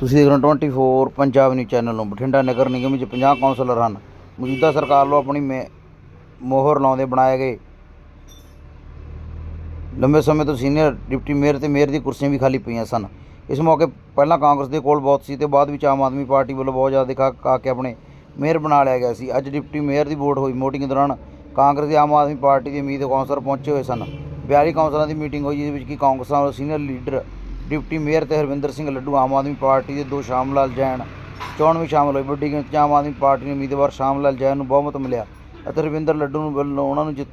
ਤੁਸੀਂ ਦੇਖ ਰਹੇ ਹੋ 24 ਪੰਜਾਬ ਨਿਊਜ਼ ਚੈਨਲ ਨੂੰ, ਬਠਿੰਡਾ ਨਗਰ ਨਿਗਮ ਵਿੱਚ 50 ਕੌਂਸਲਰ ਹਨ। ਮੌਜੂਦਾ ਸਰਕਾਰ ਵੱਲੋਂ ਆਪਣੀ ਮੇ- ਮੋਹਰ ਲਾਉਂਦੇ ਬਣਾਏ ਗਏ। ਲੰਬੇ ਸਮੇਂ ਤੋਂ ਸੀਨੀਅਰ ਡਿਪਟੀ ਮੇਅਰ ਤੇ ਮੇਅਰ ਦੀ ਕੁਰਸੀਆਂ ਵੀ ਖਾਲੀ ਪਈਆਂ ਸਨ। ਇਸ ਮੌਕੇ ਪਹਿਲਾਂ ਕਾਂਗਰਸ ਦੇ ਕੋਲ ਬਹੁਤ ਸੀ ਤੇ ਬਾਅਦ ਵਿੱਚ ਆਮ ਆਦਮੀ ਪਾਰਟੀ ਵੱਲੋਂ ਬਹੁਤ ਜ਼ਿਆਦਾ ਦਿਖਾ ਕਾ ਕੇ ਆਪਣੇ ਮੇਅਰ ਬਣਾ ਲਿਆ ਗਿਆ ਸੀ। ਅੱਜ ਡਿਪਟੀ ਮੇਅਰ ਦੀ ਵੋਟ ਹੋਈ। ਮੀਟਿੰਗ ਦੌਰਾਨ ਕਾਂਗਰਸ ਤੇ ਆਮ ਆਦਮੀ ਪਾਰਟੀ ਦੇ ਉਮੀਦ ਕੌਂਸਲਰ ਪਹੁੰਚੇ ਹੋਏ ਸਨ। 42 ਕੌਂਸਲਰਾਂ ਦੀ ਮੀਟਿੰਗ ਹੋਈ ਜਿਸ ਵਿੱਚ ਕਿ ਕਾਂਗਰਸ ਵੱਲੋਂ ਸੀਨੀਅਰ ਲੀਡਰ ਡਿਪਟੀ ਮੇਅਰ ਤੇ ਹਰਵਿੰਦਰ ਸਿੰਘ ਲੱਡੂ ਆਮ ਆਦਮੀ ਪਾਰਟੀ ਦੇ ਦੋ ਸ਼ਾਮ ਲਾਲ ਜੈਨ ਚੋਣ ਵਿੱਚ ਸ਼ਾਮਲ ਹੋਏ ਵੱਡੀ ਗਿਣਤੀ 'ਚ ਆਮ ਆਦਮੀ ਪਾਰਟੀ ਦੇ ਉਮੀਦਵਾਰ ਸ਼ਾਮ ਲਾਲ ਜੈਨ ਨੂੰ ਬਹੁਮਤ ਮਿਲਿਆ ਅਤੇ ਹਰਵਿੰਦਰ ਲੱਡੂ ਨੂੰ ਵੱਲੋਂ ਉਹਨਾਂ ਨੂੰ ਜਿੱਤ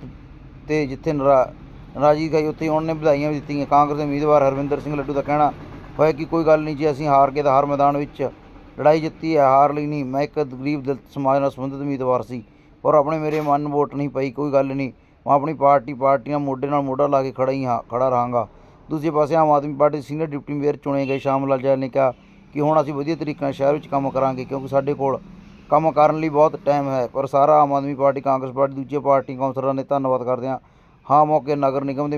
ਤੇ ਜਿੱਥੇ ਨਰਾ, ਨਾਰਾਜ਼ਗੀ ਗਈ ਉੱਥੇ ਉਹਨਾਂ ਨੇ ਵਧਾਈਆਂ ਵੀ ਦਿੱਤੀਆਂ। ਕਾਂਗਰਸ ਦੇ ਉਮੀਦਵਾਰ ਹਰਵਿੰਦਰ ਸਿੰਘ ਲੱਡੂ ਦਾ ਕਹਿਣਾ ਹੋਇਆ ਕਿ ਕੋਈ ਗੱਲ ਨਹੀਂ ਜੀ, ਅਸੀਂ ਹਾਰ ਕੇ ਤਾਂ ਹਰ ਮੈਦਾਨ ਵਿੱਚ ਲੜਾਈ ਜਿੱਤੀ ਹੈ, ਹਾਰ ਲਈ ਨਹੀਂ। ਮੈਂ ਇੱਕ ਗਰੀਬ ਦਲਿਤ ਸਮਾਜ ਨਾਲ ਸੰਬੰਧਿਤ ਉਮੀਦਵਾਰ ਸੀ ਔਰ ਆਪਣੇ ਮੇਰੇ ਮਨ ਨੂੰ ਵੋਟ ਨਹੀਂ ਪਈ, ਕੋਈ ਗੱਲ ਨਹੀਂ। ਮੈਂ ਆਪਣੀ ਪਾਰਟੀ ਪਾਰਟੀਆਂ ਮੋਢੇ ਨਾਲ ਮੋਢਾ ਲਾ ਕੇ ਖੜਾ ਹੀ ਹਾਂ ਖੜਾ ਰਹਾਂਗਾ। ਦੂਜੇ ਪਾਸੇ Aam Aadmi Party senior deputy mayor ਚੁਣੇ ਗਏ ਸ਼ਾਮ ਲਾਲ ਜੈਲ ਨੇ ਕਿਹਾ ਕਿ ਹੁਣ ਅਸੀਂ ਵਧੀਆ ਤਰੀਕੇ ਨਾਲ ਸ਼ਹਿਰ ਵਿੱਚ ਕੰਮ ਕਰਾਂਗੇ ਕਿਉਂਕਿ ਸਾਡੇ ਕੋਲ ਕੰਮ ਕਰਨ ਲਈ ਬਹੁਤ ਟਾਈਮ ਹੈ, ਪਰ ਸਾਰਾ ਆਮ ਆਦਮੀ ਪਾਰਟੀ, ਕਾਂਗਰਸ ਪਾਰਟੀ, ਦੂਜੇ ਪਾਰਟੀ ਕੌਂਸਲਰਾਂ ਨੇ ਧੰਨਵਾਦ ਕਰਦੇ ਹਾਂ। ਹਾਂ, ਮੌਕੇ ਨਗਰ ਨਿਗਮ ਦੇ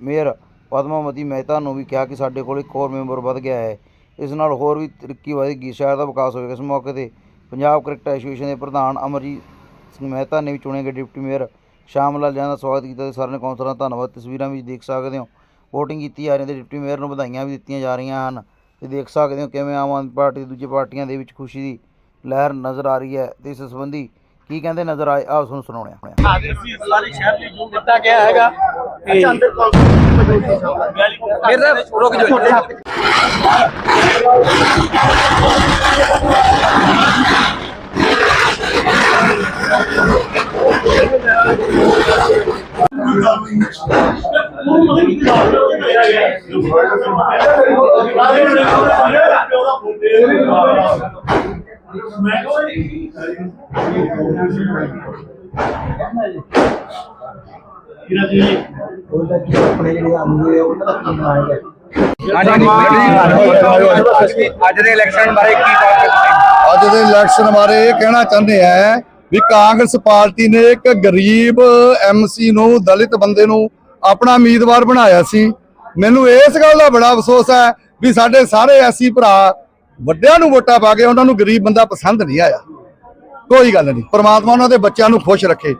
ਮੇਅਰ ਪਦਮਾਵਤੀ ਮਹਿਤਾ ਨੂੰ ਵੀ ਕਿਹਾ ਕਿ ਸਾਡੇ ਕੋਲ ਇੱਕ ਹੋਰ ਮੈਂਬਰ ਵੱਧ ਗਿਆ ਹੈ। ਇਸ ਨਾਲ ਹੋਰ ਵੀ ਤਰੱਕੀ ਵਧੇਗੀ, ਸ਼ਹਿਰ ਦਾ ਵਿਕਾਸ ਹੋਵੇਗਾ। ਇਸ ਮੌਕੇ ਤੇ ਪੰਜਾਬ ਕ੍ਰਿਕਟ ਐਸੋਸੀਏਸ਼ਨ ਦੇ ਪ੍ਰਧਾਨ ਅਮਰਜੀਤ ਸਿੰਘ ਮਹਿਤਾ ਨੇ ਵੀ ਚੁਣੇ ਗਏ ਡਿਪਟੀ ਮੇਅਰ ਸ਼ਾਮ ਲਾਲ ਜੈਨ ਦਾ ਸਵਾਗਤ ਕੀਤਾ ਤੇ ਸਾਰਿਆਂ ਨੇ ਕੌਂਸਲਰਾਂ ਧੰਨਵਾਦ। ਤਸਵੀਰਾਂ ਵਿੱਚ ਦੇਖ ਸਕਦੇ ਹੋ ਵੋਟਿੰਗ ਕੀਤੀ ਜਾ ਰਹੀ ਹੈ ਤੇ ਡਿਪਟੀ ਮੇਅਰ ਨੂੰ ਵਧਾਈਆਂ ਵੀ ਦਿੱਤੀਆਂ ਜਾ ਰਹੀਆਂ ਹਨ। ਤੇ ਦੇਖ ਸਕਦੇ ਹੋ ਕਿਵੇਂ ਆਮ ਆਦਮੀ ਪਾਰਟੀ ਤੇ ਦੂਜੇ ਪਾਰਟੀਆਂ ਦੇ ਵਿੱਚ ਖੁਸ਼ੀ ਦੀ ਲਹਿਰ ਨਜ਼ਰ ਆ ਰਹੀ ਹੈ ਤੇ ਇਸ ਸੰਬੰਧੀ ਕੀ ਕਹਿੰਦੇ ਨਜ਼ਰ ਆਏ? ਆਓ ਤੁਹਾਨੂੰ ਸੁਣਾਉਣੇ ਆ ਸਾਰੇ ਸ਼ਹਿਰ ਦੀ ਜੂ ਦਿੱਤਾ ਗਿਆ ਹੈਗਾ ਮੇਰੇ ਰੁਕ ਜਾਓ ਤੁਹਾਡੇ ਹੱਥ ਅੱਜ ਦੇ ਇਲੈਕਸ਼ਨ ਬਾਰੇ ਕੀ ਕਹੋਗੇ ਅੱਜ ਦੇ ਇਲੈਕਸ਼ਨ ਬਾਰੇ ਇਹ ਕਹਿਣਾ ਚਾਹੁੰਦੇ ਆ ਵੀ ਕਾਂਗਰਸ ਪਾਰਟੀ ਨੇ ਇੱਕ ਗਰੀਬ ਐਮਸੀ ਨੂੰ ਦਲਿਤ ਬੰਦੇ ਨੂੰ ਆਪਣਾ ਉਮੀਦਵਾਰ ਬਣਾਇਆ ਸੀ। ਮੈਨੂੰ ਇਸ ਗੱਲ ਦਾ ਬੜਾ ਅਫਸੋਸ ਹੈ ਵੀ ਸਾਡੇ ਸਾਰੇ ਐਸੀ ਭਰਾ ਵੱਡਿਆਂ ਨੂੰ ਵੋਟਾਂ ਪਾ ਕੇ ਉਹਨਾਂ ਨੂੰ ਗਰੀਬ ਬੰਦਾ ਪਸੰਦ ਨਹੀਂ ਆਇਆ। ਕੋਈ ਗੱਲ ਨਹੀਂ, ਪਰਮਾਤਮਾ ਉਹਨਾਂ ਦੇ ਬੱਚਿਆਂ ਨੂੰ ਖੁਸ਼ ਰੱਖੇ।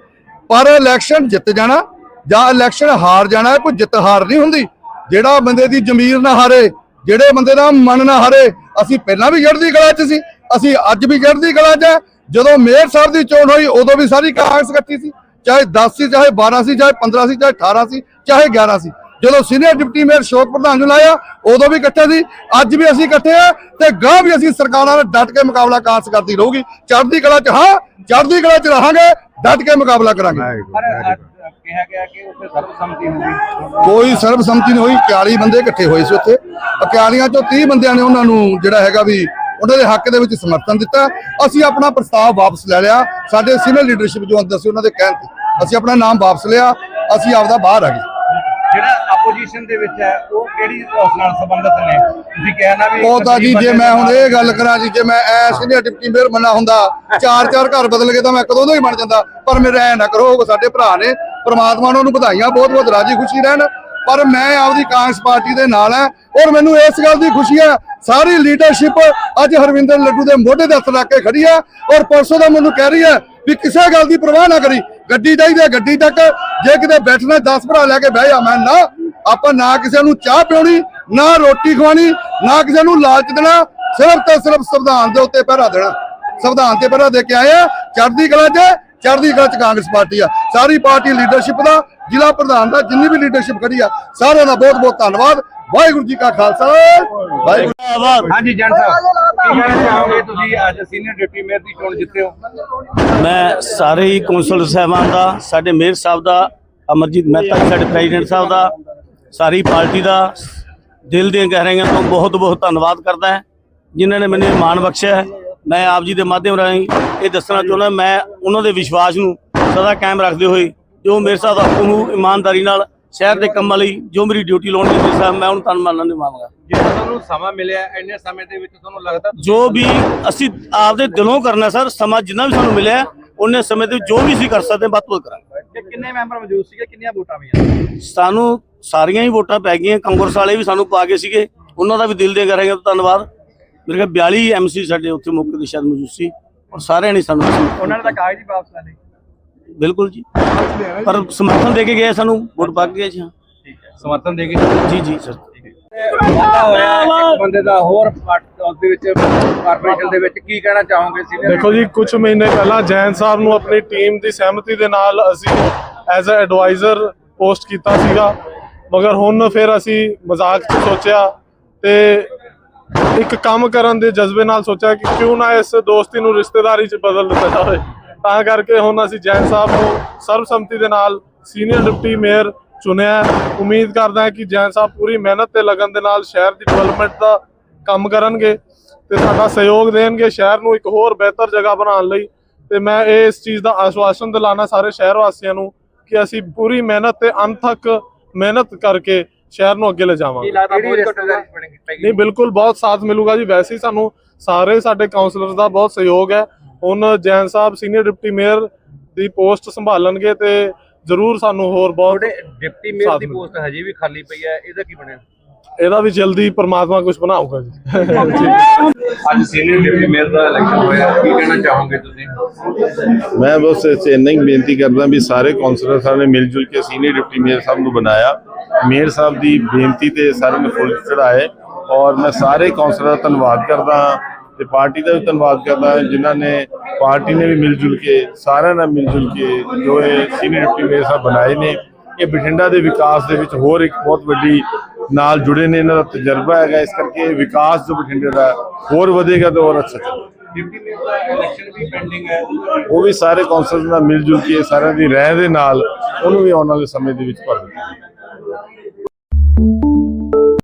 ਪਰ ਇਲੈਕਸ਼ਨ ਜਿੱਤ ਜਾਣਾ ਜਾਂ ਇਲੈਕਸ਼ਨ ਹਾਰ ਜਾਣਾ ਕੋਈ ਜਿੱਤ ਹਾਰ ਨਹੀਂ ਹੁੰਦੀ। ਜਿਹੜਾ ਬੰਦੇ ਦੀ ਜ਼ਮੀਰ ਨਾ ਹਾਰੇ, ਜਿਹੜੇ ਬੰਦੇ ਦਾ ਮਨ ਨਾ ਹਾਰੇ, ਅਸੀਂ ਪਹਿਲਾਂ ਵੀ ਚੜ੍ਹਦੀ ਕਲਾ 'ਚ ਸੀ, ਅਸੀਂ ਅੱਜ ਵੀ ਗੜਦੀ ਕਲਾ 'ਚ ਹੈ। ਜਦੋਂ ਮੇਅਰ ਸਾਹਿਬ ਦੀ ਚੋਣ ਹੋਈ, ਉਦੋਂ ਵੀ ਸਾਰੀ ਕਾਂਗਰਸ ਇਕੱਠੀ ਸੀ। ਚਾਹੇ 10 ਸੀ ਚਾਹੇ 12 ਸੀ ਚਾਹੇ 15 ਸੀ ਚਾਹੇ 18 ਸੀ ਚਾਹੇ 11 ਸੀ। ਜਦੋਂ ਸੀਨੀਅਰ ਡਿਪਟੀ ਮੇਅਰ ਸ਼ੋਕ ਪ੍ਰਧਾਨ ਨੂੰ ਲਾਇਆ ਉਦੋਂ ਵੀ ਇਕੱਠੇ ਸੀ ਅੱਜ ਵੀ ਅਸੀਂ ਇਕੱਠੇ ਆ ਤੇ ਗਾਂ ਵੀ ਅਸੀਂ ਸਰਕਾਰਾਂ ਨਾਲ ਡਟ ਕੇ ਮੁਕਾਬਲਾ ਕਾਂਗਰਸ ਕਰਦੀ ਰਹੂਗੀ। ਚੜ੍ਹਦੀ ਕਲਾ 'ਚ ਹਾਂ ਚੜ੍ਹਦੀ ਕਲਾ 'ਚ ਰਹਾਂਗੇ ਡਟ ਕੇ ਮੁਕਾਬਲਾ ਕਰਾਂਗੇ। ਪਰ ਅੱਜ ਕਿਹਾ ਗਿਆ ਕਿ ਉੱਥੇ ਸਰਬਸੰਮਤੀ ਹੋਊਗੀ। ਕੋਈ ਸਰਬਸੰਮਤੀ ਨਹੀਂ ਹੋਈ 41 ਬੰਦੇ ਇਕੱਠੇ ਹੋਏ ਸੀ ਉੱਥੇ। 41 ਚੋਂ 30 ਬੰਦਿਆਂ ਨੇ ਉਹਨਾਂ ਨੂੰ ਜਿਹੜਾ ਹੈਗਾ ਵੀ ਉਹਨਾਂ ਦੇ ਹੱਕ ਦੇ ਵਿੱਚ ਸਮਰਥਨ ਦਿੱਤਾ। ਅਸੀਂ ਆਪਣਾ ਪ੍ਰਸਤਾਵ ਵਾਪਸ ਲੈ ਲਿਆ। ਸਾਡੇ ਸੀਨੀਅਰ ਲੀਡਰਸ਼ਿਪ ਜੋ ਅੰਦਰ ਸੀ ਉਹਨਾਂ ਦੇ ਕਹਿਣ ਤੇ। ਅਸੀਂ ਆਪਣਾ ਨਾਮ ਵਾਪਸ ਲਿਆ। ਅਸੀਂ ਆਪਦਾ ਬਾਹਰ ਆ ਗਏ। ਜਿਹੜਾ ਆਪੋਜੀਸ਼ਨ ਦੇ ਵਿੱਚ ਹੈ ਉਹ ਕਿਹੜੀ ਉਸ ਨਾਲ ਸੰਬੰਧਿਤ ਨੇ? ਤੁਸੀਂ ਕਿਹਾ ਨਾ ਵੀ ਉਹ ਤਾਂ ਜੀ ਜੇ ਮੈਂ ਹੁਣ ਇਹ ਗੱਲ ਕਰਾਂ ਜੀ ਜੇ ਮੈਂ ਐ ਸੀਨੀਅਰ ਡਿਪਟੀ ਮੇਅਰ ਬਣਾ ਹੁੰਦਾ ਚਾਰ ਚਾਰ ਘਰ ਬਦਲ ਕੇ ਤਾਂ ਮੈਂ ਕਦੋਂ ਦਾ ਹੀ ਬਣ ਜਾਂਦਾ। ਪਰ ਮੇਰੇ ਐ ਨਾ ਕਰੋ ਸਾਡੇ ਭਰਾ ਨੇ ਪ੍ਰਮਾਤਮਾ ਉਹਨਾਂ ਨੂੰ ਵਧਾਈਆਂ ਬਹੁਤ ਬਹੁਤ ਰਾਜੀ ਖੁਸ਼ੀ ਰਹਿਣ। ਪਰ ਮੈਂ ਆਪਦੀ ਕਾਂਗਰਸ ਪਾਰਟੀ ਦੇ ਨਾਲ ਹੈ ਔਰ ਮੈਨੂੰ ਇਸ ਗੱਲ ਦੀ ਖੁਸ਼ੀ ਹੈ, ਸਾਰੀ ਲੀਡਰਸ਼ਿਪ ਅੱਜ ਹਰਵਿੰਦਰ ਲੱਡੂ ਦੇ ਮੋਢੇ ਤੇ ਹੱਥ ਰੱਖ ਕੇ ਖੜੀ ਹੈ ਔਰ ਪਰਸੋਂ ਦਾ ਮੈਨੂੰ ਕਹਿ ਰਹੀ ਹੈ ਵੀ ਕਿਸੇ ਗੱਲ ਦੀ ਪਰਵਾਹ ਨਾ ਕਰੀ, ਗੱਡੀ ਚਾਹੀਦੀ ਹੈ, ਗੱਡੀ ਤੱਕ ਜੇ ਕਿਤੇ ਬੈਠਣਾ 10 ਭਰਾ ਲੈ ਕੇ ਬਹਿ ਜਾ, ਮੈਂ ਨਾ, ਆਪਾਂ ਨਾ ਕਿਸੇ ਨੂੰ ਚਾਹ ਪਿਉਣੀ, ਨਾ ਰੋਟੀ ਖਵਾਣੀ ਨਾ ਕਿਸੇ ਨੂੰ ਲਾਲਚ ਦੇਣਾ, ਸਿਰਫ ਤੇ ਸਿਰਫ ਸੰਵਿਧਾਨ ਦੇ ਉੱਤੇ ਪਹਿਰਾ ਦੇਣਾ, ਸੰਵਿਧਾਨ ਤੇ ਪਹਿਰਾ ਦੇ ਕੇ ਆਏ ਆ, ਚੜ੍ਹਦੀ ਕਲਾ 'ਚ ਚੜ੍ਹਦੀ ਕਲਾ 'ਚ ਕਾਂਗਰਸ ਪਾਰਟੀ ਆ। ਸਾਰੀ ਪਾਰਟੀ ਲੀਡਰਸ਼ਿਪ ਦਾ ਜ਼ਿਲ੍ਹਾ ਪ੍ਰਧਾਨ ਦਾ ਜਿੰਨੀ ਵੀ ਲੀਡਰਸ਼ਿਪ ਖੜੀ ਆ ਸਾਰਿਆਂ ਦਾ ਬਹੁਤ ਬਹੁਤ ਧੰਨਵਾਦ। ਵਾਹਿਗੁਰੂ ਜੀ ਕਾ ਖਾਲਸਾ। ਵਾਹਿਗੁਰੂ ਹਾਂਜੀ ਜਨ ਸਾਹਿਬ। ਕੀ ਕਹਿਣਾ ਚਾਹੋਗੇ ਤੁਸੀਂ ਅੱਜ ਸੀਨੀਅਰ ਡਿਪਟੀ ਮੇਅਰ ਦੀ ਚੋਣ ਜਿੱਤੇ ਹੋ? ਮੈਂ ਸਾਰੇ ਹੀ ਕੌਂਸਲ ਸਾਹਿਬਾਨ ਦਾ ਸਾਡੇ ਮੇਅਰ ਸਾਹਿਬ ਦਾ ਅਮਰਜੀਤ ਮਹਿਤਾ ਜੀ ਸਾਡੇ ਪ੍ਰੈਜ਼ੀਡੈਂਟ ਸਾਹਿਬ ਦਾ ਸਾਰੀ ਪਾਰਟੀ ਦਾ ਦਿਲ ਦੀਆਂ ਗਹਿਰਾਈਆਂ ਤੋਂ ਬਹੁਤ ਬਹੁਤ ਧੰਨਵਾਦ ਕਰਦਾ ਹਾਂ ਜਿਨ੍ਹਾਂ ਨੇ ਮੈਨੂੰ ਮਾਣ ਬਖਸ਼ਿਆ ਹੈ। ਮੈਂ ਆਪ ਜੀ ਦੇ ਮਾਧਿਅਮ ਰਾਹੀਂ ਇਹ ਦੱਸਣਾ ਚਾਹੁੰਦਾ ਮੈਂ ਉਹਨਾਂ ਦੇ ਵਿਸ਼ਵਾਸ ਨੂੰ ਸਦਾ ਕਾਇਮ ਰੱਖਦੇ ਹੋਏ ਜੋ ਮੇਰੇ ਸਾਹਿਬ ਦਾ ਨੂੰ ਇਮਾਨਦਾਰੀ ਨਾਲ ਸ਼ਹਿਰ ਦੇ ਕੰਮਾਂ ਲਈ ਜੋ ਮੇਰੀ ਡਿਊਟੀ ਲਾਉਣ ਦੀ ਮੇਰੇ ਸਾਹਿਬ ਮੈਂ ਉਹਨੂੰ ਤੁਹਾਨੂੰ ਸਮਾਂ ਮਿਲਿਆ ਇੰਨੇ ਸਮੇਂ ਦੇ ਵਿੱਚ ਤੁਹਾਨੂੰ ਲੱਗਦਾ ਜੋ ਵੀ ਅਸੀਂ ਆਪਦੇ ਦਿਲੋਂ ਕਰਨਾ ਸਰ ਸਮਾਂ ਜਿੰਨਾ ਵੀ ਸਾਨੂੰ ਮਿਲਿਆ ਉਹਨੇ ਸਮੇਂ ਤੇ ਜੋ ਵੀ ਅਸੀਂ ਕਰ ਸਕਦੇ ਵੱਧ ਤੋਂ ਕਰਾਂਗੇ। ਕਿੰਨੇ ਮੈਂਬਰ ਮੌਜੂਦ ਸੀਗੇ ਕਿੰਨੀਆਂ ਵੋਟਾਂ ਪਈਆਂ? ਸਾਨੂੰ ਸਾਰੀਆਂ ਹੀ ਵੋਟਾਂ ਪੈ ਗਈਆਂ ਕਾਂਗਰਸ ਵਾਲੇ ਵੀ ਸਾਨੂੰ ਪਾ ਗਏ ਸੀਗੇ ਉਹਨਾਂ ਦਾ ਵੀ ਦਿਲ ਦੇ ਕਰਾਂਗੇ ਧੰਨਵਾਦ। ਮੇਰੇ ਖਿਆਲ 42 ਐਮਸੀ ਸਾਡੇ ਉੱਥੇ ਮੌਕੇ ਤੇ ਸ਼ਾਇਦ ਮੌਜੂਦ ਸੀ ਔਰ ਸਾਰਿਆਂ ਨੇ ਸਾਨੂੰ ਉਹਨਾਂ ਨੇ ਤਾਂ ਕਾਗਜ਼ ਹੀ ਵਾਪਸ ਲੈ ਲਏ। ਬਿਲਕੁਲ ਜੀ। ਪਰ ਸਮਰਥਨ ਦੇ ਕੇ ਗਏ ਸਾਨੂੰ ਵੋਟ ਪਾ ਕੇ ਗਏ ਜੀ ਹਾਂ। ਠੀਕ ਹੈ। ਸਮਰਥਨ ਦੇ ਕੇ ਜੀ ਜੀ ਸਰ। ਵਾਧਾ ਹੋਇਆ ਇੱਕ ਬੰਦੇ ਦਾ ਹੋਰ ਪਾਰਟ- ਉਹਦੇ ਵਿੱਚ ਕਾਰਪੋਰੇਸ਼ਨ ਦੇ ਵਿੱਚ ਕੀ ਕਹਿਣਾ ਚਾਹੋਗੇ ਸੀਨੀਅਰ ਦੇਖੋ ਜੀ ਕੁਝ ਮਹੀਨੇ ਪਹਿਲਾਂ ਜੈਨ ਸਾਹਿਬ ਨੂੰ ਆਪਣੀ ਟੀਮ ਦੀ ਸਹਿਮਤੀ ਦੇ ਨਾਲ ਅਸੀਂ ਐਜ਼ ਅ ਐਡਵਾਈਜ਼ਰ ਪੋਸਟ ਕੀਤਾ ਸੀਗਾ। ਮਗਰ ਹੁਣ ਫਿਰ ਅਸੀਂ ਮਜ਼ਾਕ 'ਚ ਸੋਚਿਆ ਤੇ ਇੱਕ ਕੰਮ ਕਰਨ ਦੇ ਜਜ਼ਬੇ ਨਾਲ ਸੋਚਿਆ ਕਿ ਕਿਉਂ ਨਾ ਇਸ ਦੋਸਤੀ ਨੂੰ ਰਿਸ਼ਤੇਦਾਰੀ 'ਚ ਬਦਲ ਦਿੱਤਾ ਜਾਵੇ। ਤਾਂ ਕਰਕੇ ਹੁਣ ਅਸੀਂ ਜੈਨ ਸਾਹਿਬ ਨੂੰ ਸਰਬਸੰਮਤੀ ਦੇ ਨਾਲ ਸੀਨੀਅਰ ਡਿਪਟੀ ਮੇਅਰ ਚੁਣਿਆ। ਉਮੀਦ ਕਰਦਾ ਹਾਂ ਕਿ ਜੈਨ ਸਾਹਿਬ ਪੂਰੀ ਮਿਹਨਤ ਤੇ ਲਗਨ ਦੇ ਨਾਲ ਸ਼ਹਿਰ ਦੀ ਡਿਵੈਲਪਮੈਂਟ ਦਾ ਕੰਮ ਕਰਨਗੇ ਤੇ ਸਾਡਾ ਸਹਿਯੋਗ ਦੇਣਗੇ ਸ਼ਹਿਰ ਨੂੰ ਇੱਕ ਹੋਰ ਬਿਹਤਰ ਜਗ੍ਹਾ ਬਣਾਉਣ ਲਈ। ਤੇ ਮੈਂ ਇਹ ਇਸ ਚੀਜ਼ ਦਾ ਆਸ਼ਵਾਸਨ ਦਿਲਾਣਾ ਸਾਰੇ ਸ਼ਹਿਰ ਵਾਸੀਆਂ ਨੂੰ ਕਿ ਅਸੀਂ ਪੂਰੀ ਮਿਹਨਤ ਤੇ ਅਣਥੱਕ ਮਿਹਨਤ ਕਰਕੇ ਸ਼ਹਿਰ ਨੂੰ ਅੱਗੇ ਲਿਜਾਵਾਂਗੇ ਨਹੀਂ ਬਿਲਕੁਲ ਬਹੁਤ ਸਾਥ ਮਿਲੂਗਾ ਜੀ। ਵੈਸੇ ਹੀ ਸਾਨੂੰ ਸਾਰੇ ਸਾਡੇ ਕਾਉਂਸਲਰਸ ਦਾ ਬਹੁਤ ਸਹਿਯੋਗ ਹੈ। ਹੁਣ ਜੈਨ ਸਾਹਿਬ ਸੀਨੀਅਰ ਡਿਪਟੀ ਮੇਅਰ ਦੀ ਪੋਸਟ ਸੰਭਾਲਣਗੇ ਤੇ ਜ਼ਰੂਰ ਸਾਨੂੰ ਹੋਰ ਬਹੁਤ ਡਿਪਟੀ ਮੇਅਰ ਦੀ। ਪੋਸਟ ਹਜੇ ਵੀ ਖਾਲੀ ਪਈ ਹੈ। ਇਹਦਾ ਕੀ ਬਣਿਆ? ਇਹਦਾ ਵੀ ਜਲਦੀ ਪ੍ਰਮਾਤਮਾ ਕੁਝ ਬਣਾਊਗਾ ਜੀ। ਅੱਜ ਸੀਨੀਅਰ ਡਿਪਟੀ ਮੇਅਰ ਦਾ ਇਲੈਕਸ਼ਨ ਹੋਇਆ ਕੀ ਕਹਿਣਾ ਚਾਹੋਗੇ ਤੁਸੀਂ? ਮੈਂ ਬਸ ਇੰਨਾ ਹੀ ਬੇਨਤੀ ਕਰਦਾ ਵੀ ਸਾਰੇ ਕੌਂਸਲਰ ਸਾਹਿਬ ਨੇ ਮਿਲ ਜੁਲ ਕੇ ਸੀਨੀਅਰ ਡਿਪਟੀ ਮੇਅਰ ਸਾਹਿਬ ਨੂੰ ਬਣਾਇਆ। ਮੇਅਰ ਸਾਹਿਬ ਦੀ ਬੇਨਤੀ ਤੇ ਸਾਰਿਆਂ ਨੇ ਫੁੱਲ ਚੜਾਏ ਔਰ ਮੈਂ ਸਾਰੇ ਕੌਂਸਲਰ ਦਾ ਧੰਨਵਾਦ ਕਰਦਾ ਹਾਂ ਤੇ ਪਾਰਟੀ ਦਾ ਵੀ ਧੰਨਵਾਦ ਕਰਦਾ ਹਾਂ ਜਿਨ੍ਹਾਂ ਨੇ ਪਾਰਟੀ ਨੇ ਵੀ ਮਿਲ ਜੁਲ ਕੇ ਸਾਰਿਆਂ ਨਾਲ ਮਿਲ ਜੁਲ ਕੇ ਜੋ ਇਹ ਸੀਨੀਅਰ ਡਿਪਟੀ ਮੇਅਰ ਸਾਹਿਬ ਬਣਾਏ ਨੇ। ਇਹ ਬਠਿੰਡਾ ਦੇ ਵਿਕਾਸ ਦੇ ਵਿੱਚ ਹੋਰ ਇੱਕ ਬਹੁਤ ਵੱਡੀ ਨਾਲ ਜੁੜੇ ਨੇ ਇਹਨਾਂ ਦਾ ਤਜਰਬਾ ਹੈਗਾ ਇਸ ਕਰਕੇ ਵਿਕਾਸ ਜੋ ਬਠਿੰਡੇ ਦਾ ਹੋਰ ਵਧੇਗਾ ਤੇ ਹੋਰ ਅੱਛਾ ਚੱਲੇਗਾ। ਉਹ ਵੀ ਸਾਰੇ ਕੌਂਸਲਰ ਨਾਲ ਮਿਲ ਜੁਲ ਕੇ ਸਾਰਿਆਂ ਦੀ ਰਾਏ ਦੇ ਨਾਲ ਉਹਨੂੰ ਵੀ ਆਉਣ ਵਾਲੇ ਸਮੇਂ ਦੇ ਵਿੱਚ ਭਰ ਦਿੱਤਾ।